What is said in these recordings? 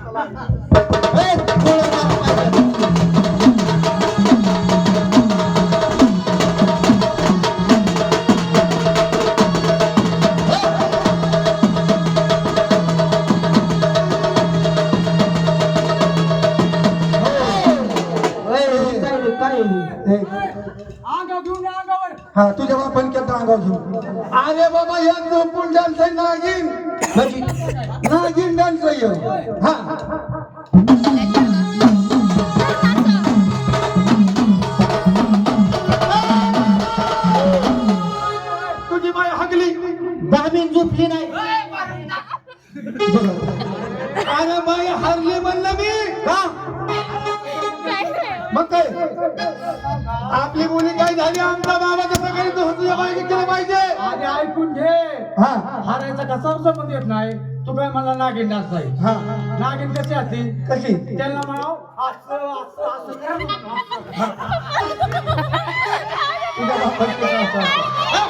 ए, गोळ्या मारा. ए, ए, काय ए, अंगावर घेऊन या अंगावर हा तुझ्या बापाने केलं अंगावर घेऊन. अरे बाबा या झोपून डान्स आहे नागिन. म्हणजे नागिन डान्स आहे. हा. तुझी बाई हगली दहावीन झोपली नाही. अरे बाई हरली म्हणलं मी. मग काय? आपली मुली काय झाली आमचा ऐकून घे. हा. हारायचा कसा संबंध येत नाही. तू काय मला नागिन हा. नागिन कशी असतील कशी? त्यांना म्हणाव असं असं असं.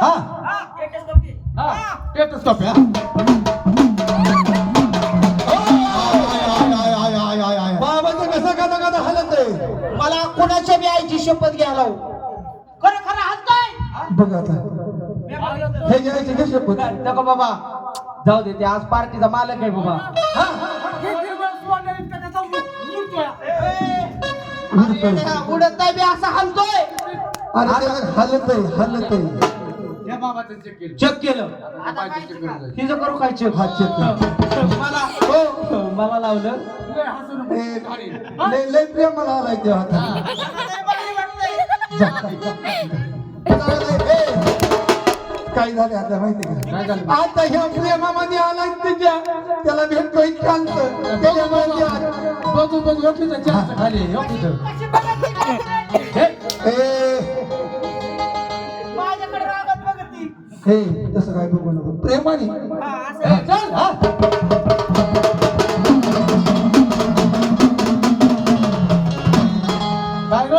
हा. हा. टेटस्कोप हा. बाबाचं कसं गदा गदा हलत आहे? मला कोणाच्या बी आईची शपथ घ्यायला लावू. खरं खरं हसताय बघ आता. हे घ्यायचे शपथ. नको बाबा. जाऊ दे ते आज पार्टीचा मालक आहे बाबा. उडत नाही बी असा हलतोय. अरे त्याला हलत आहे हलत आहे चेक केलं. चेक केलं. तिचं करू काय चेक हा चेक मला हो मला लावलं. लय हसू नको. आणि- लय लय प्रेमाला आलाय जा, जा, जा. ए, काय झालं आता माहिती काय का झालं? आता ह्या प्रेमामध्ये आलाय तुझ्या. त्याला भेटतोय शांत त्याच्यामध्ये बघू बघू जास्त खाली योग्य हे ए हे तसं काय बघू नको. प्रेमाने. हे, हा. काय ग?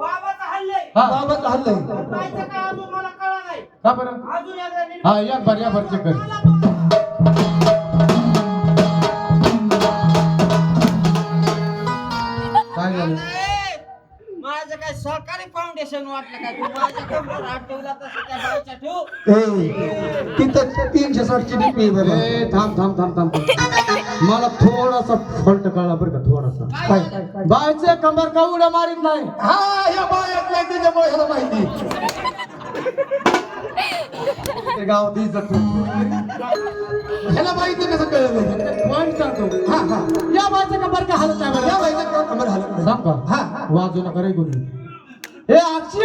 बाबाचं हल्लंय. हा. बाबाचं हल्लंय. बायचं काय अजून मला कळलं नाही. का बरं? अजून एकदा नीट हा या भर या भर चेक कर. सहकारी फाउंडेशन वाटलं काय? तू माझ्या कमरेवर हात ठेवला तसं त्या बाईच्या ठेव. ए तिथं तीनशे साठची डीपी बाबा ए थांब थांब थांब थांब. थांब. मला थोडासा फॉल्ट कळला बरं का थोडासा. काय बायचे कंबर का उड्या मारीत नाही? हा या बायातल्या त्याच्यामुळे ह्याला माहिती. ते गावात इज्जत ह्याला माहिती कसं कळलं? सांगतो. हा हा. या बायचे कंबर का हालत नाही या बाईचं का हलत नाही. सांग का हा वाजू नका रे कोणी ए अक्षय!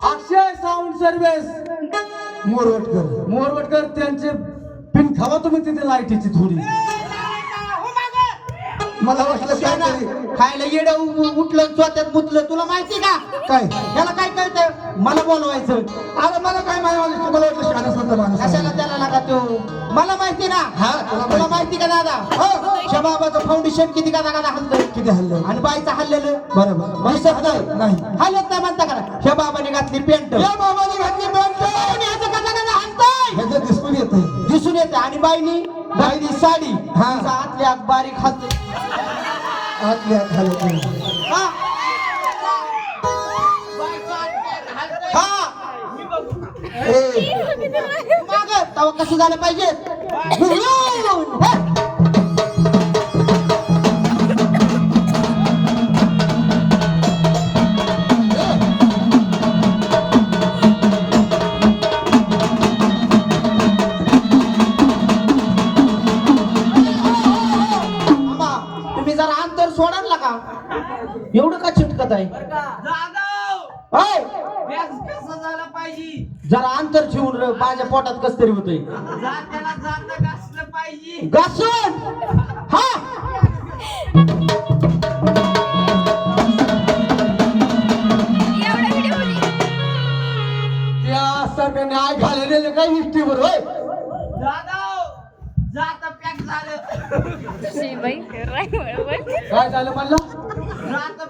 अक्षय साऊंड सर्व्हिस! मोरवटकर. मोरवटकर त्यांचे पिन खावा तुम्ही तिथे लाईटीची थोडी. मला वाटलं काहीतरी खायला येड उठलं स्वतःत मुतलं तुला माहिती का? काय? त्याला काय कळतं? मला बोलवायचं. अरे मला काय माहिती? मला वाटलं शाळा माणूस. कशाला त्याला नका तो? मला माहिती ना? हा, तुला. माहिती. का दादा? हो. शबाबाचं फाउंडेशन किती का दादा हल्लं? किती हल्लं? आणि बाईचं हल्लेलं? बरोबर. दिसत नाही नाही. हलत नाही म्हणता का ह्या बाबाने घातली पेंट या बाबाने घातली पॅन्ट आणि ह्याचं कसा कसा हलतंय? ह्याचं दिसून येतंय. दिसून येते आणि बाईनी बाईनी साडी. हा. आतली आत बारीक हलते आतल्या आत हलत नाही. हा. हा माग तवा कसं झालं पाहिजे? तुम्ही जरा अंतर सोडाल ना का? एवढं का चिटकत आहे? जाधव! होय. व्यास कसं झालं पाहिजे? जरा अंतर ठेवून माझ्या पोटात कस तरी होतंय पाहिजे. घासून! हा! एवढा व्हिडिओ त्या सगळ्यांनी आय घाललेले काय हिस्ट्रीवर होय? जाधव! जाता पॅक झालं बाई राय बरोबर काय झालं म्हणलं जाता